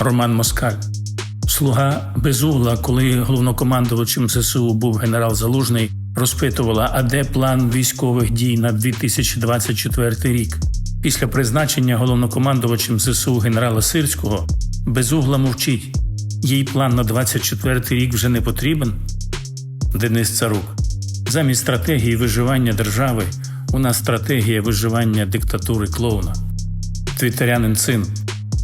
Роман Москаль. Слуга Безугла, коли головнокомандувачем ЗСУ був генерал Залужний, розпитувала, а де план військових дій на 2024 рік. Після призначення головнокомандувачем ЗСУ генерала Сирського Безугла мовчить. Їй план на 24 рік вже не потрібен. Денис Царук. Замість стратегії виживання держави у нас стратегія виживання диктатури клоуна. Твіттерянин Цин.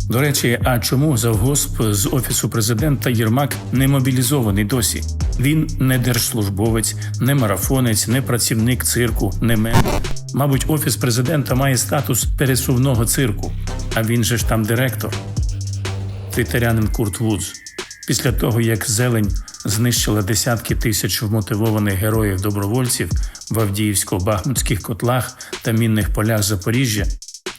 До речі, а чому завгосп з офісу президента Єрмак не мобілізований досі? Він не держслужбовець, не марафонець, не працівник цирку, не мем. Мабуть, офіс президента має статус пересувного цирку, а він же ж там директор. Твіттерянин Курт Вудз. Після того, як зелень знищила десятки тисяч вмотивованих героїв добровольців в Авдіївсько-Бахмутських котлах та мінних полях Запоріжжя,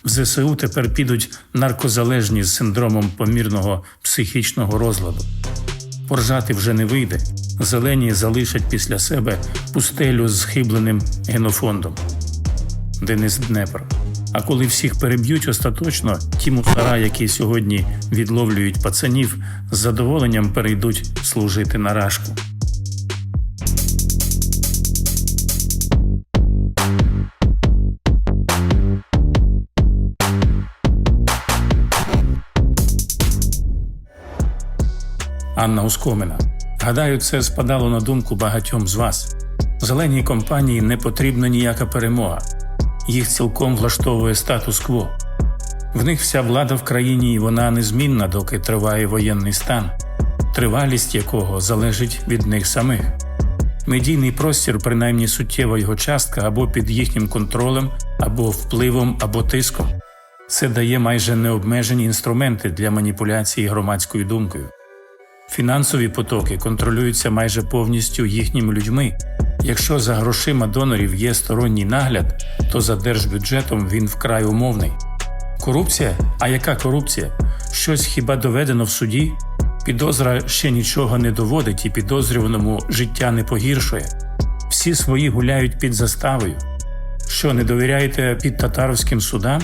в ЗСУ тепер підуть наркозалежні з синдромом помірного психічного розладу. Поржати вже не вийде. Зелені залишать після себе пустелю з хибленим генофондом. Денис Днепр. А коли всіх переб'ють остаточно, ті мусора, які сьогодні відловлюють пацанів, з задоволенням перейдуть служити на рашку. Анна Ускомина. Гадаю, це спадало на думку багатьом з вас. Зеленій компанії не потрібна ніяка перемога. Їх цілком влаштовує статус-кво. В них вся влада в країні, і вона незмінна, доки триває воєнний стан, тривалість якого залежить від них самих. Медійний простір, принаймні суттєва його частка, або під їхнім контролем, або впливом, або тиском. Це дає майже необмежені інструменти для маніпуляції громадською думкою. Фінансові потоки контролюються майже повністю їхніми людьми. Якщо за грошима донорів є сторонній нагляд, то за держбюджетом він вкрай умовний. Корупція? А яка корупція? Щось хіба доведено в суді? Підозра ще нічого не доводить і підозрюваному життя не погіршує. Всі свої гуляють під заставою. Що, не довіряєте під татаровським судам?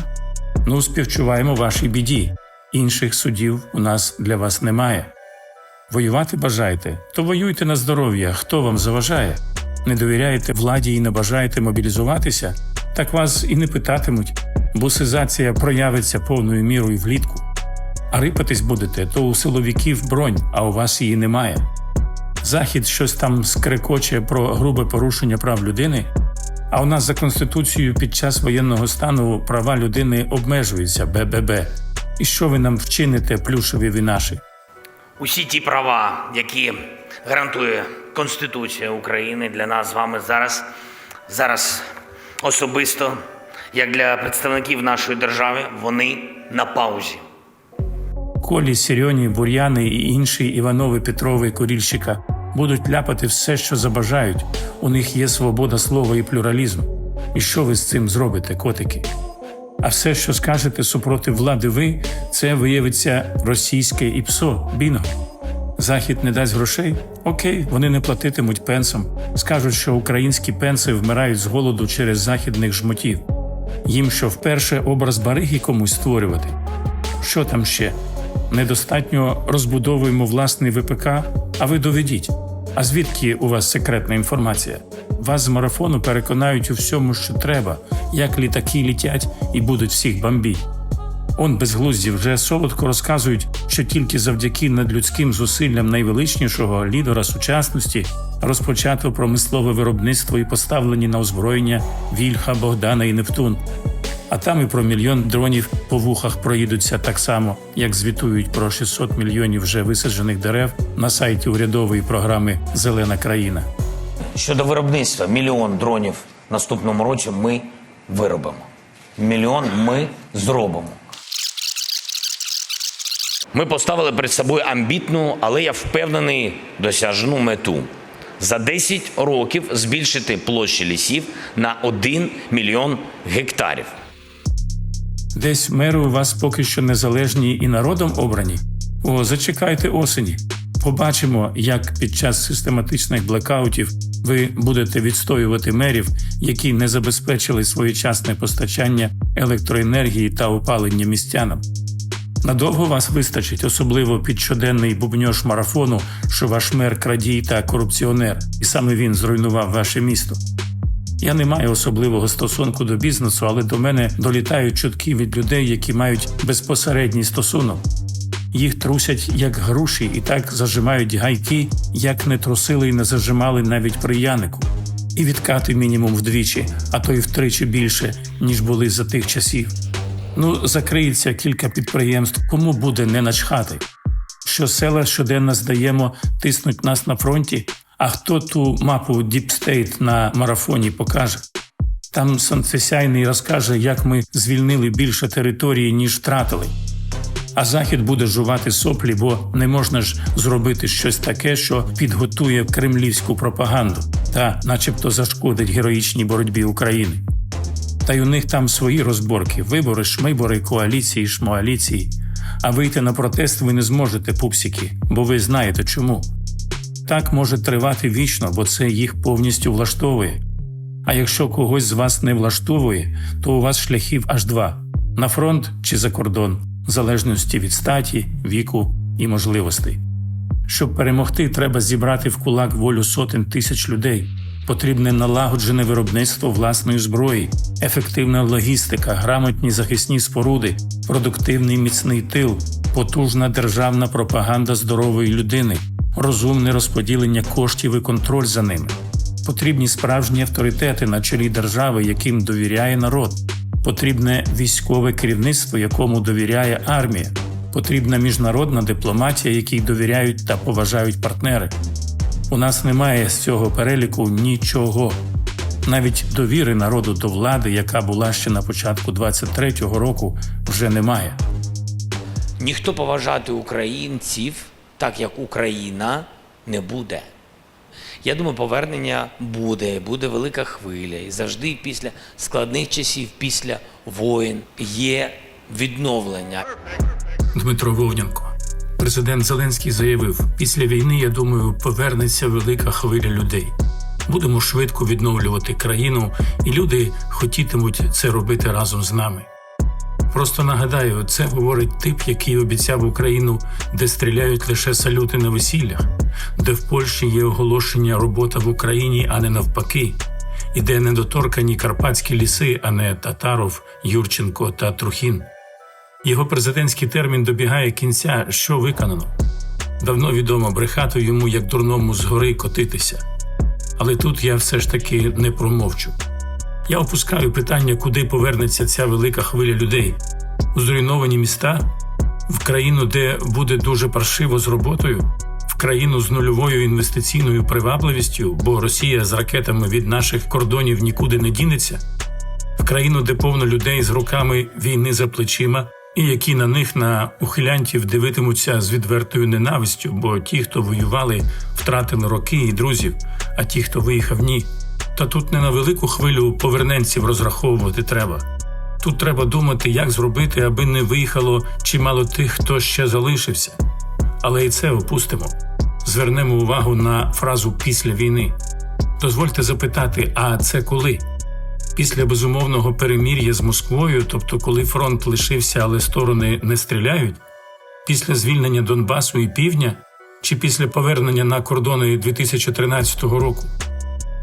Ну, співчуваємо вашій біді. Інших судів у нас для вас немає. Воювати бажаєте, то воюйте на здоров'я. Хто вам заважає? Не довіряєте владі і не бажаєте мобілізуватися, так вас і не питатимуть, бо сизація проявиться повною мірою влітку. А рипатись будете, то у силовиків бронь, а у вас її немає. Захід щось там скрекоче про грубе порушення прав людини, а у нас за конституцією під час воєнного стану права людини обмежуються БББ. І що ви нам вчините, плюшеві ви наші? Усі ті права, які гарантує Конституція України для нас з вами зараз, зараз особисто, як для представників нашої держави, вони на паузі. Колі, Сірьоні, Бур'яни і інші Іванови, Петрови, Курільщика будуть ляпати все, що забажають. У них є свобода слова і плюралізм. І що ви з цим зробите, котики? А все, що скажете супроти влади ви, це виявиться російське ІПСО, бінго. Захід не дасть грошей? Окей, вони не платитимуть пенсам. Скажуть, що українські пенси вмирають з голоду через західних жмотів. Їм що вперше образ бариги комусь створювати. Що там ще? Недостатньо розбудовуємо власний ВПК, а ви доведіть. А звідки у вас секретна інформація? Вас з марафону переконають у всьому, що треба, як літаки літять і будуть всіх бомбіть. Он безглузді вже солодко розказують, що тільки завдяки надлюдським зусиллям найвеличнішого лідера сучасності розпочато промислове виробництво і поставлені на озброєння Вільха, Богдана і Нептун. А там і про мільйон дронів по вухах проїдуться так само, як звітують про 600 мільйонів вже висаджених дерев на сайті урядової програми Зелена країна. Щодо виробництва, мільйон дронів наступному році ми виробимо. Мільйон ми зробимо. Ми поставили перед собою амбітну, але я впевнений, досяжну мету. За 10 років збільшити площі лісів на 1 мільйон гектарів. Десь мери у вас поки що незалежні і народом обрані. О, зачекайте осені. Побачимо, як під час систематичних блекаутів ви будете відстоювати мерів, які не забезпечили своєчасне постачання електроенергії та опалення містянам. Надовго вас вистачить, особливо під щоденний бубньош марафону, що ваш мер крадій та корупціонер, і саме він зруйнував ваше місто. Я не маю особливого стосунку до бізнесу, але до мене долітають чутки від людей, які мають безпосередній стосунок. Їх трусять як груші і так зажимають гайки, як не трусили і не зажимали навіть при Янику. І відкати мінімум вдвічі, а то й втричі більше, ніж були за тих часів. Ну, закриється кілька підприємств, кому буде не начхати. Що села щоденно здаємо, тиснуть нас на фронті, а хто ту мапу Deep State на марафоні покаже? Там Сонцесяйний розкаже, як ми звільнили більше території, ніж втратили. А захід буде жувати соплі, бо не можна ж зробити щось таке, що підготує кремлівську пропаганду та, начебто, зашкодить героїчній боротьбі України. Та й у них там свої розборки, вибори, шмибори, коаліції, шмоаліції. А вийти на протест ви не зможете, пупсики, бо ви знаєте чому. Так може тривати вічно, бо це їх повністю влаштовує. А якщо когось з вас не влаштовує, то у вас шляхів аж два: на фронт чи за кордон, в залежності від статі, віку і можливостей. Щоб перемогти, треба зібрати в кулак волю сотень тисяч людей. Потрібне налагоджене виробництво власної зброї, ефективна логістика, грамотні захисні споруди, продуктивний міцний тил, потужна державна пропаганда здорової людини, розумне розподілення коштів і контроль за ними. Потрібні справжні авторитети на чолі держави, яким довіряє народ. Потрібне військове керівництво, якому довіряє армія. Потрібна міжнародна дипломатія, якій довіряють та поважають партнери. У нас немає з цього переліку нічого. Навіть довіри народу до влади, яка була ще на початку 23-го року, вже немає. Ніхто поважати українців так, як Україна, не буде. Я думаю, повернення буде, буде велика хвиля. І завжди після складних часів, після воїн є відновлення. Дмитро Вовнянко. Президент Зеленський заявив: після війни, я думаю, повернеться велика хвиля людей. Будемо швидко відновлювати країну, і люди хотітимуть це робити разом з нами. Просто нагадаю, це говорить тип, який обіцяв Україну, де стріляють лише салюти на весіллях, де в Польщі є оголошення робота в Україні, а не навпаки, і де недоторкані карпатські ліси, а не Татаров, Юрченко та Трухін. Його президентський термін добігає кінця, що виконано. Давно відомо брехати йому як дурному згори котитися. Але тут я все ж таки не промовчу. Я опускаю питання, куди повернеться ця велика хвиля людей у зруйновані міста, в країну, де буде дуже паршиво з роботою, країну з нульовою інвестиційною привабливістю, бо Росія з ракетами від наших кордонів нікуди не дінеться, в країну, де повно людей з роками війни за плечима, і які на них на ухилянтів дивитимуться з відвертою ненавистю, бо ті, хто воювали, втратили роки і друзів, а ті, хто виїхав, ні. Та тут не на велику хвилю поверненців розраховувати треба. Тут треба думати, як зробити, аби не виїхало чимало тих, хто ще залишився. Але і це опустимо. Звернемо увагу на фразу після війни. Дозвольте запитати, а це коли? Після безумовного перемір'я з Москвою, тобто коли фронт лишився, але сторони не стріляють, після звільнення Донбасу і Півдня, чи після повернення на кордони 2013 року?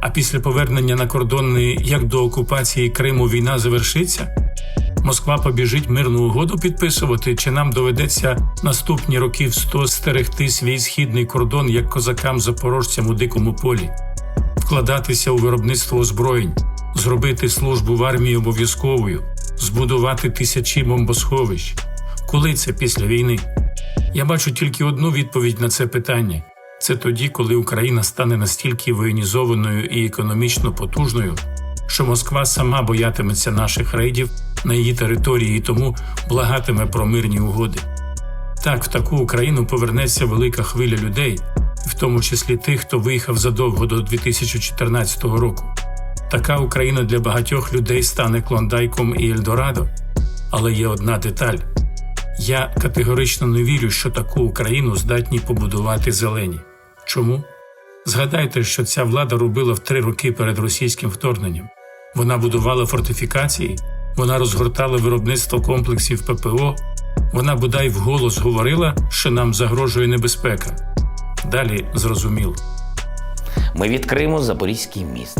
А після повернення на кордони як до окупації Криму війна завершиться? Москва побіжить мирну угоду підписувати, чи нам доведеться наступні роки в сто стерегти свій східний кордон як козакам-запорожцям у дикому полі, вкладатися у виробництво озброєнь, зробити службу в армії обов'язковою, збудувати тисячі бомбосховищ? Коли це після війни? Я бачу тільки одну відповідь на це питання. Це тоді, коли Україна стане настільки воєнізованою і економічно потужною, що Москва сама боятиметься наших рейдів на її території і тому благатиме про мирні угоди. Так, в таку Україну повернеться велика хвиля людей, в тому числі тих, хто виїхав задовго до 2014 року. Така Україна для багатьох людей стане клондайком і Ельдорадо. Але є одна деталь. Я категорично не вірю, що таку Україну здатні побудувати зелені. Чому? Згадайте, що ця влада робила в три роки перед російським вторгненням. Вона будувала фортифікації, вона розгортала виробництво комплексів ППО, Вона бодай вголос говорила, що нам загрожує небезпека. Далі зрозуміло. Ми відкриємо Запорізький міст.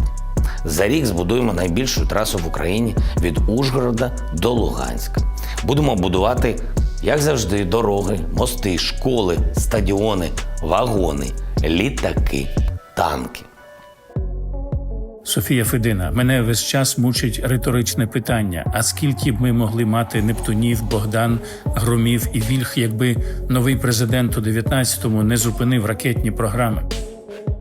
За рік збудуємо найбільшу трасу в Україні від Ужгорода до Луганська. Будемо будувати, як завжди, дороги, мости, школи, стадіони, вагони, літаки, танки. Софія Федина, мене весь час мучить риторичне питання: а скільки б ми могли мати Нептунів, Богдан, Громів і Вільх, якби новий президент у 19-му не зупинив ракетні програми?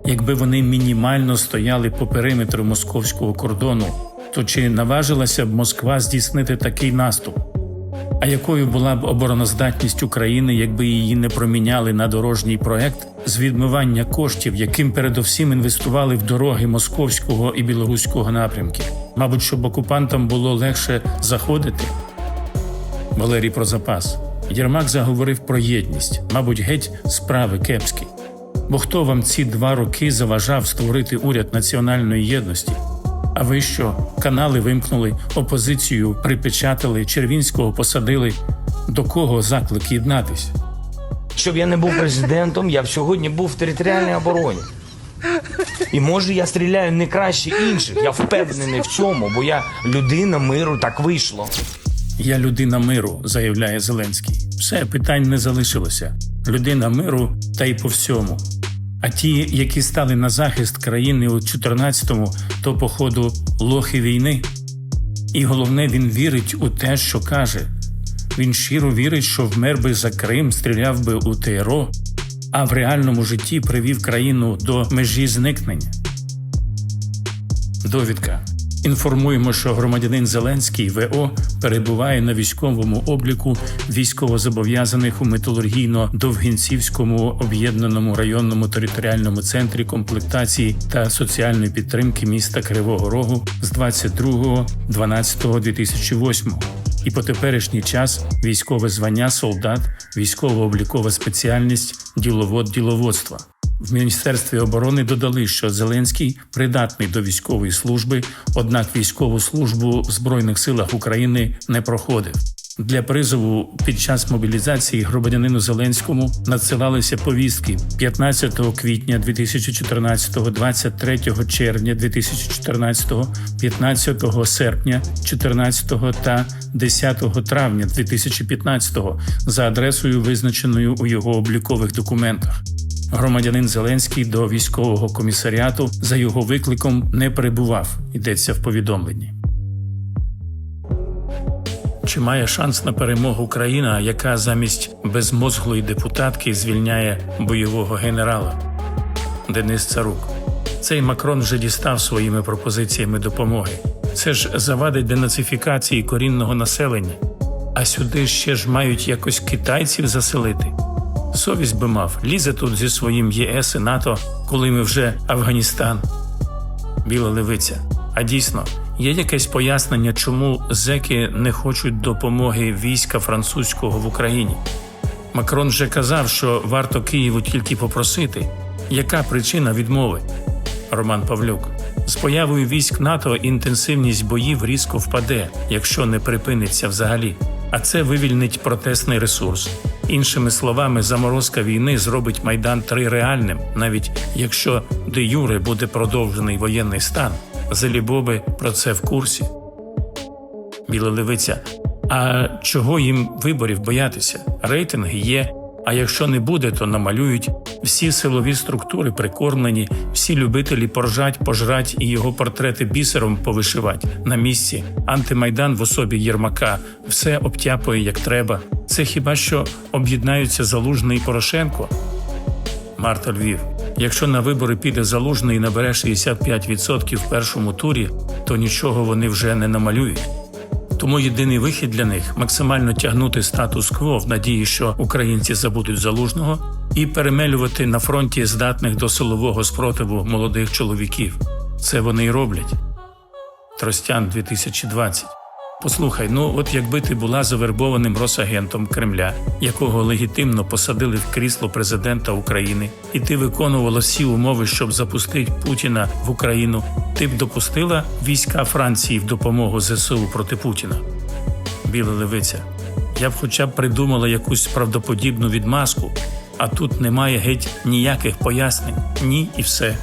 Якби вони мінімально стояли по периметру московського кордону, то чи наважилася б Москва здійснити такий наступ? А якою була б обороноздатність України, якби її не проміняли на дорожній проект з відмивання коштів, яким передовсім інвестували в дороги московського і білоруського напрямків? Мабуть, щоб окупантам було легше заходити? Валерій про запас. Єрмак заговорив про єдність, мабуть, геть справи кепські. Бо хто вам ці два роки заважав створити уряд національної єдності? А ви що, канали вимкнули, опозицію припечатали, Червінського посадили? До кого заклик єднатись? Щоб я не був президентом, я б сьогодні був в територіальній обороні. І може я стріляю не краще інших. Я впевнений в цьому, бо я людина миру, так вийшло. Я людина миру, заявляє Зеленський. Все питань не залишилося. Людина миру та й по всьому. А ті, які стали на захист країни у 14-му, то походу лохи війни. І головне, він вірить у те, що каже. Він щиро вірить, що вмер би за Крим, стріляв би у ТРО, а в реальному житті привів країну до межі зникнення. Довідка. Інформуємо, що громадянин Зеленський ВО перебуває на військовому обліку військовозобов'язаних у металургійно-довгінцівському об'єднаному районному територіальному центрі комплектації та соціальної підтримки міста Кривого Рогу з 22.12.2008 і по теперішній час військове звання солдат, військово-облікова спеціальність діловод діловодства. В міністерстві оборони додали, що Зеленський придатний до військової служби, однак військову службу в збройних силах України не проходив. Для призову під час мобілізації громадянину Зеленському надсилалися повістки 15 квітня 2014, 23 червня 2014, 15 серпня 2014 та 10 травня 2015 за адресою, визначеною у його облікових документах. Громадянин Зеленський до військового комісаріату за його викликом не перебував, йдеться в повідомленні. Чи має шанс на перемогу країна, яка замість безмозглої депутатки звільняє бойового генерала? Денис Царук. Цей Макрон вже дістав своїми пропозиціями допомоги. Це ж завадить денацифікації корінного населення. А сюди ще ж мають якось китайців заселити. Совість би мав, лізе тут зі своїм ЄС і НАТО, коли ми вже Афганістан. Біла левиця. А дійсно, є якесь пояснення, чому зеки не хочуть допомоги війська французького в Україні? Макрон вже казав, що варто Києву тільки попросити. Яка причина відмови? Роман Павлюк. З появою військ НАТО інтенсивність боїв різко впаде, якщо не припиниться взагалі. А це вивільнить протестний ресурс. Іншими словами, заморозка війни зробить Майдан 3 реальним, навіть якщо де Юре буде продовжений воєнний стан. Залібоби про це в курсі. Біла левиця. А чого їм виборів боятися? Рейтинги є. А якщо не буде, то намалюють всі силові структури прикормлені, всі любителі поржать, пожрать і його портрети бісером повишивать на місці. Антимайдан в особі Єрмака все обтяпує як треба. Це хіба що об'єднаються Залужний і Порошенко? Марта Львів. Якщо на вибори піде залужний і набере 65% в першому турі, то нічого вони вже не намалюють. Тому єдиний вихід для них максимально тягнути статус-кво в надії, що українці забудуть залужного, і перемелювати на фронті здатних до силового спротиву молодих чоловіків. Це вони й роблять. Тростян 2020. Послухай, ну от якби ти була завербованим росагентом Кремля, якого легітимно посадили в крісло президента України, і ти виконувала всі умови, щоб запустити Путіна в Україну, ти б допустила війська Франції в допомогу ЗСУ проти Путіна? Біла левиця. Я б хоча б придумала якусь правдоподібну відмазку, а тут немає геть ніяких пояснень. Ні і все.